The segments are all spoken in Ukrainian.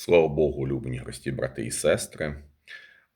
Слава Богу, улюблені гості, брати і сестри.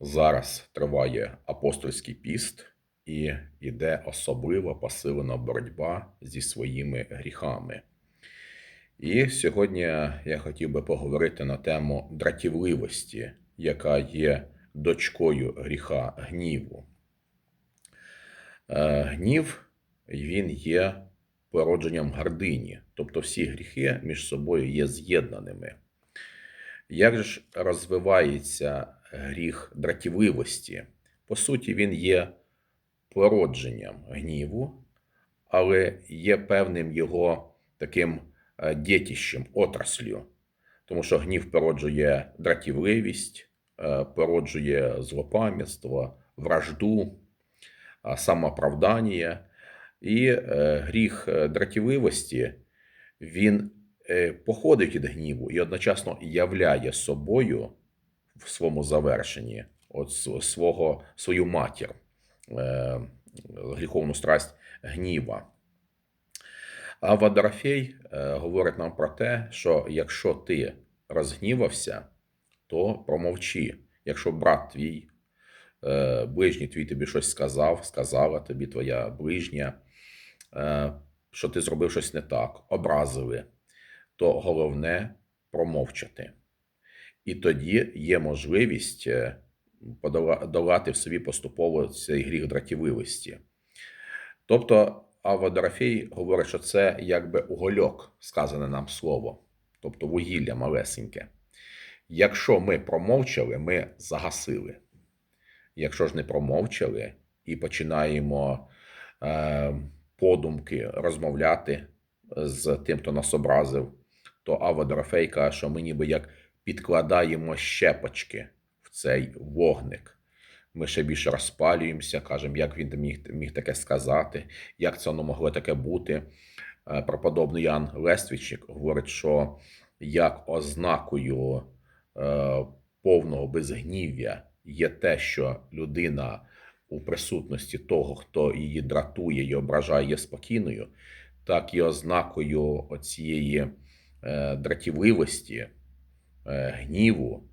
Зараз триває апостольський піст і йде особлива посилена боротьба зі своїми гріхами. І сьогодні я хотів би поговорити на тему дратівливості, яка є дочкою гріха гніву. Е, Гнів він є породженням гордині, тобто всі гріхи між собою є з'єднаними. Як же ж розвивається гріх дратівливості? По суті, він є породженням гніву, але є певним його таким е, дєтіщем, отраслю. Тому що гнів породжує дратівливість, е, породжує злопам'ятство, вражду, а, самооправдання. І е, гріх е, дратівливості він е, походить від гніву і одночасно являє собою в своєму завершенні от свого, свою матір, е, гріховну страсть гніва. А Вадарафей е, говорить нам про те, що якщо ти розгнівався, то промовчи. Якщо брат твій, е, ближній твій тобі щось сказав, сказала тобі твоя ближня, е, що ти зробив щось не так, образили, то головне промовчати. І тоді є можливість е, подола- долати в собі поступово цей гріх дратівливості. Тобто Аводорофей говорить, що це якби угольок, сказане нам слово, тобто вугілля малесеньке. Якщо ми промовчали, ми загасили. Якщо ж не промовчали і починаємо е, подумки розмовляти з тим, хто нас образив, то каже, що ми ніби як підкладаємо щепочки в цей вогник. Ми ще більше розпалюємося, кажемо, як він міг, міг таке сказати, як це воно могло таке бути. Е, Преподобний Ян Лествічник говорить, що як ознакою е, повного безгнів'я є те, що людина у присутності того, хто її дратує і ображає, спокійною, так і ознакою оцієї дратівливості, е, гніву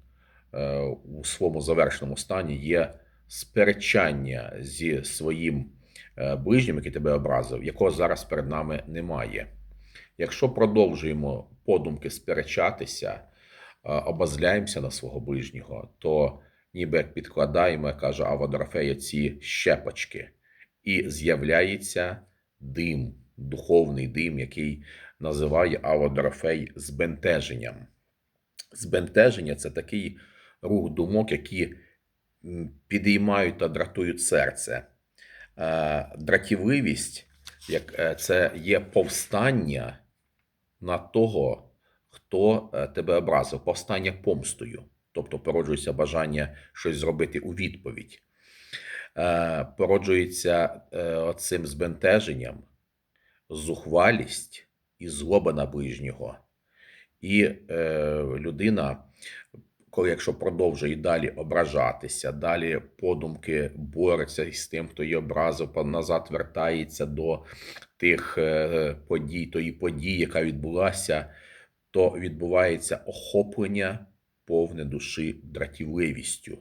е, у своєму завершеному стані є сперечання зі своїм е, ближнім, який тебе образив, якого зараз перед нами немає. Якщо продовжуємо подумки сперечатися, е, обозляємося на свого ближнього, то ніби як підкладаємо, як каже Аводорофея, ці щепочки, і з'являється дим, духовний дим, який називає Аводорофей збентеженням. Збентеження це такий рух думок, які підіймають та дратують серце. Е, Дратівливість е, це є повстання на того, хто е, тебе образив, повстання помстою, тобто породжується бажання щось зробити у відповідь. Породжується цим збентеженням зухвалість і злоба на ближнього. І е, людина, коли якщо продовжує далі ображатися, далі подумки бореться із тим, хто її образив, назад вертається до тих е, подій, тої події, яка відбулася, то відбувається охоплення повне душі дратівливістю.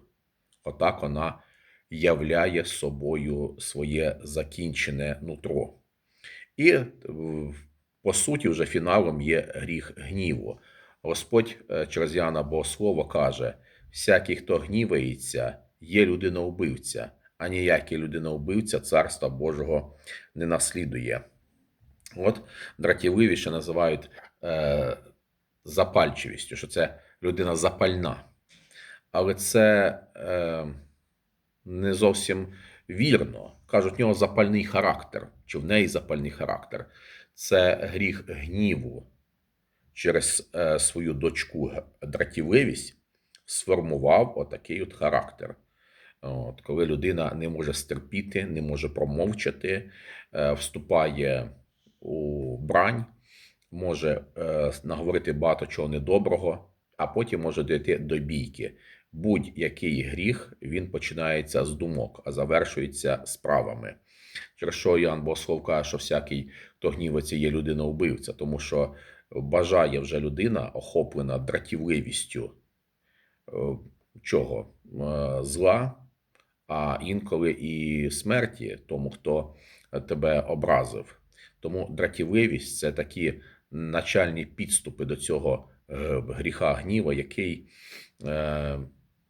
Отак вона являє собою своє закінчене нутро. І по суті, вже фіналом є гріх гніву. Господь е, через Яна Богослова каже: всякий, хто гнівається, є людина-убивця, а ніякий людина-убивця царства Божого не наслідує. От дратівливі ще називають е, запальчивістю, що це людина запальна. Але це е, не зовсім вірно. Кажуть, в нього запальний характер, чи в неї запальний характер. Це гріх гніву через е, свою дочку дратівливість сформував отакий от характер. От, коли людина не може стерпіти, не може промовчати, е, вступає у брань, може е, наговорити багато чого недоброго, а потім може дійти до бійки. Будь-який гріх він починається з думок, а завершується справами. Через що Іоанн Богослов каже, що всякий, хто гнівається, є людина-убивця, тому що бажає вже людина, охоплена дратівливістю е, чого? Е, Зла, а інколи і смерті тому, хто тебе образив. Тому дратівливість це такі начальні підступи до цього е, гріха гніва, який,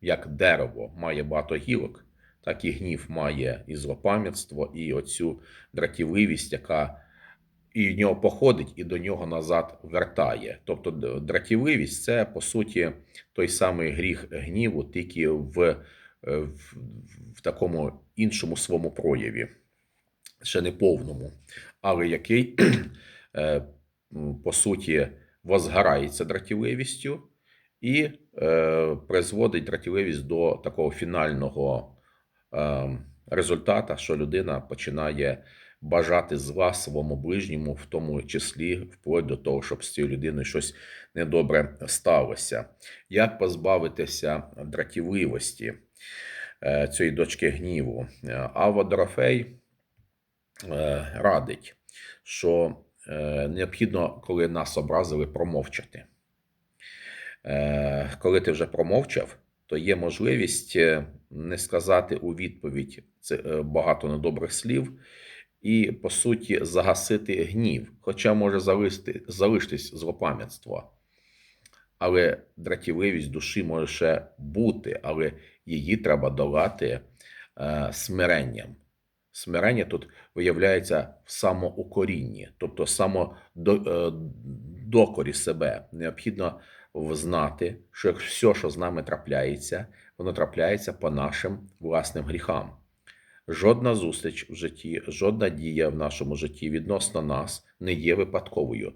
як дерево, має багато гілок, так і гнів має і злопам'ятство, і оцю дратівливість, яка і в нього походить, і до нього назад вертає. Тобто дратівливість це по суті той самий гріх гніву, тільки в, е, в, в такому іншому своєму прояві, ще не повному, але який е, по суті возгорається дратівливістю і е, призводить дратівливість до такого фінального результата, що людина починає бажати зла своєму ближньому, в тому числі вплоть до того, щоб з цією людиною щось недобре сталося. Як позбавитися дратівливості е, цієї дочки гніву? Е, Ава Дорофей е, радить, що необхідно, коли нас образили, промовчати. Коли ти вже промовчав, то є можливість е, не сказати у відповідь це е, багато недобрих слів і, по суті, загасити гнів, хоча може залишити, залишитись злопам'ятство. Але дратівливість душі може ще бути, але її треба долати е, смиренням. Смирення тут виявляється в самоукорінні, тобто самодокорі себе. Необхідно взнати, що все, що з нами трапляється, воно трапляється по нашим власним гріхам. Жодна зустріч в житті, жодна дія в нашому житті відносно нас не є випадковою.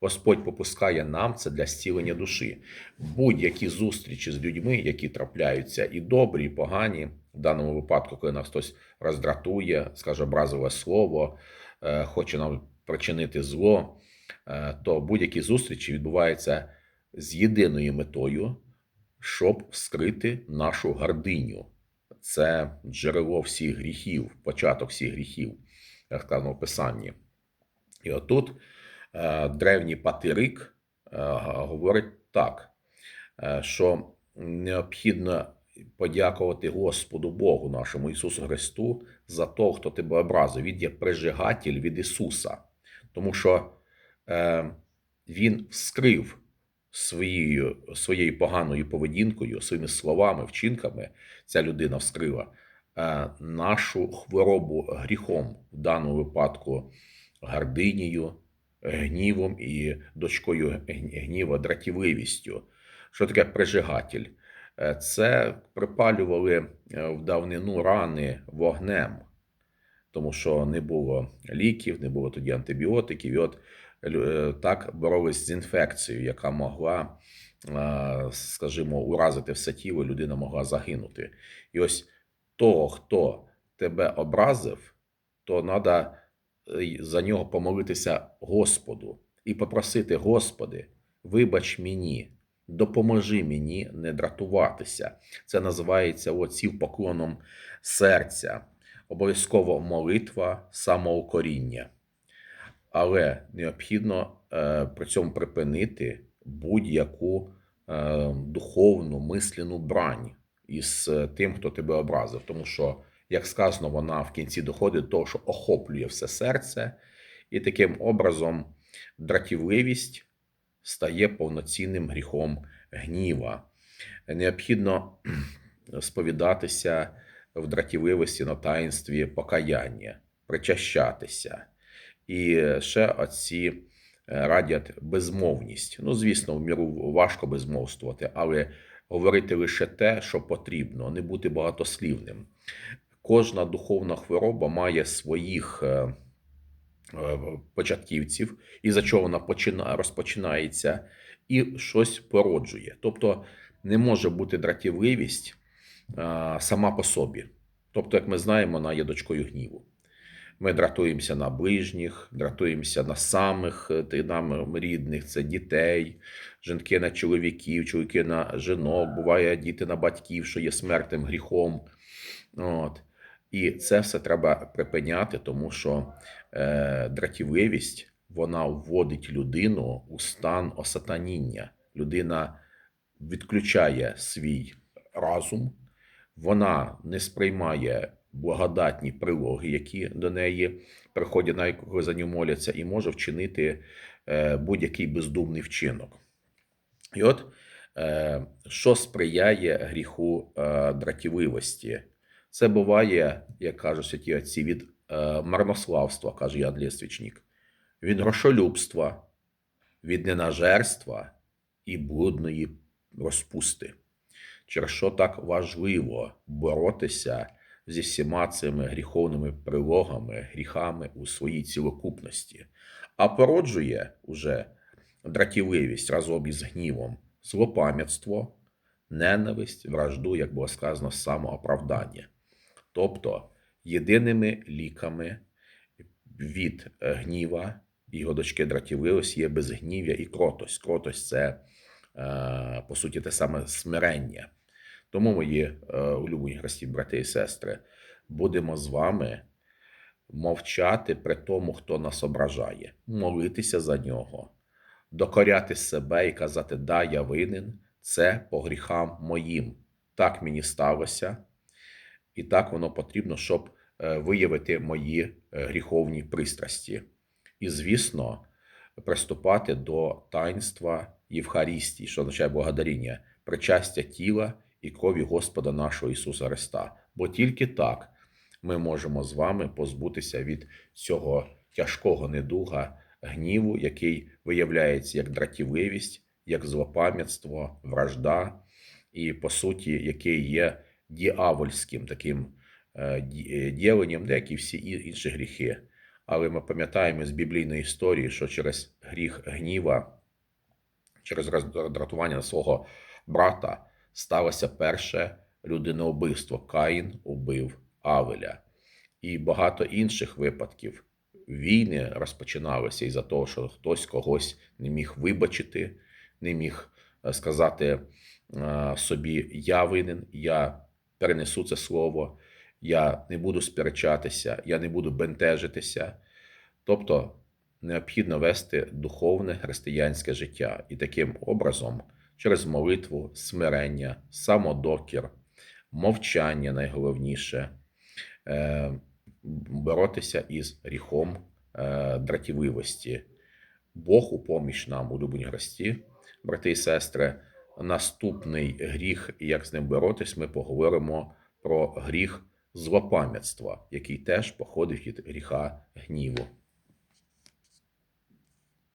Господь попускає нам це для зцілення душі. Будь-які зустрічі з людьми, які трапляються, і добрі, і погані, в даному випадку, коли нас хтось роздратує, скаже образове слово, е, хоче нам причинити зло, е, то будь-які зустрічі відбуваються з єдиною метою, щоб вскрити нашу гординю. Це джерело всіх гріхів, початок всіх гріхів, як сказано в Писанні. І отут е, древній патирик е, говорить так, е, що необхідно подякувати Господу Богу нашому Ісусу Христу за того, хто тебе образив. Він є прижигатель від Ісуса, тому що Він вскрив своєю, своєю поганою поведінкою, своїми словами, вчинками, ця людина вскрила е, нашу хворобу гріхом, в даному випадку гординію, гнівом і дочкою гніва дратівливістю. Що таке прижигатель? Е, Це припалювали е, в давнину рани вогнем, тому що не було ліків, не було тоді антибіотиків. І от так боролись з інфекцією, яка могла, е, скажімо, уразити все тіло, людина могла загинути. І ось того, хто тебе образив, то треба за нього помолитися Господу і попросити, Господи, вибач мені, допоможи мені не дратуватися. Це називається оців поклоном серця. Обов'язково молитва самоукоріння. Але необхідно е, при цьому припинити будь-яку е, духовну мислену брань із е, тим, хто тебе образив. Тому що, як сказано, вона в кінці доходить до того, що охоплює все серце, і таким образом дратівливість стає повноцінним гріхом гніва. Необхідно сповідатися в дратівливості на таїнстві покаяння, причащатися. І ще оці е, радять безмовність. Ну, звісно, в міру важко безмовствувати, але говорити лише те, що потрібно, не бути багатослівним. Кожна духовна хвороба має своїх е, е, початківців, і за чого вона почина, розпочинається, і щось породжує. Тобто не може бути дратівливість сама по собі. Тобто, як ми знаємо, вона є дочкою гніву. Ми дратуємося на ближніх, дратуємося на самих е, нам рідних, це дітей, жінки на чоловіків, чоловіки на жінок, буває діти на батьків, що є смертним гріхом. От. І це все треба припиняти, тому що е, дратівливість вона вводить людину у стан осатаніння. Людина відключає свій разум, вона не сприймає благодатні прилоги, які до неї приходять, навіть коли за нього моляться, і може вчинити е, будь-який бездумний вчинок. І от е, що сприяє гріху е, дратівливості? Це буває, як кажуть святі отці, від марнославства, каже Ян Лєствічник, від грошолюбства, від ненажерства і блудної розпусти. Через що так важливо боротися зі всіма цими гріховними прилогами, гріхами у своїй цілокупності, а породжує уже дратівливість разом із гнівом, злопам'ятство, ненависть, вражду, як було сказано, самооправдання. Тобто єдиними ліками від е, гніва його дочки дратівливості є безгнів'я і кротость. Кротость це, е, по суті, те саме смирення. Тому, мої е, улюблені хресті, брати і сестри, будемо з вами мовчати при тому, хто нас ображає, молитися за нього, докоряти себе і казати, да, я винен, це по гріхам моїм. Так мені сталося, і так воно потрібно, щоб е, виявити мої е, гріховні пристрасті. І, звісно, приступати до таїнства Євхарістії, що означає благодаріння, причастя тіла і крові Господа нашого Ісуса Христа. Бо тільки так ми можемо з вами позбутися від цього тяжкого недуга гніву, який виявляється як дратівливість, як злопам'ятство, вражда, і, по суті, який є діавольським таким е, е, діленням, де як і всі інші гріхи. Але ми пам'ятаємо з біблійної історії, що через гріх гніва, через роздратування свого брата сталося перше людиноубивство. Каїн убив Авеля. І багато інших випадків. Війни розпочиналися із-за того, що хтось когось не міг вибачити, не міг е, сказати е, собі: Я винен, я перенесу це слово, я не буду сперечатися, я не буду бентежитися. Тобто необхідно вести духовне християнське життя і таким образом, через молитву, смирення, самодокір, мовчання найголовніше, е, боротися із гріхом е, дратівливості. Бог у поміч нам, улюблені гості, брати і сестри. Наступний гріх, як з ним боротись, ми поговоримо про гріх злопам'ятства, який теж походить від гріха гніву.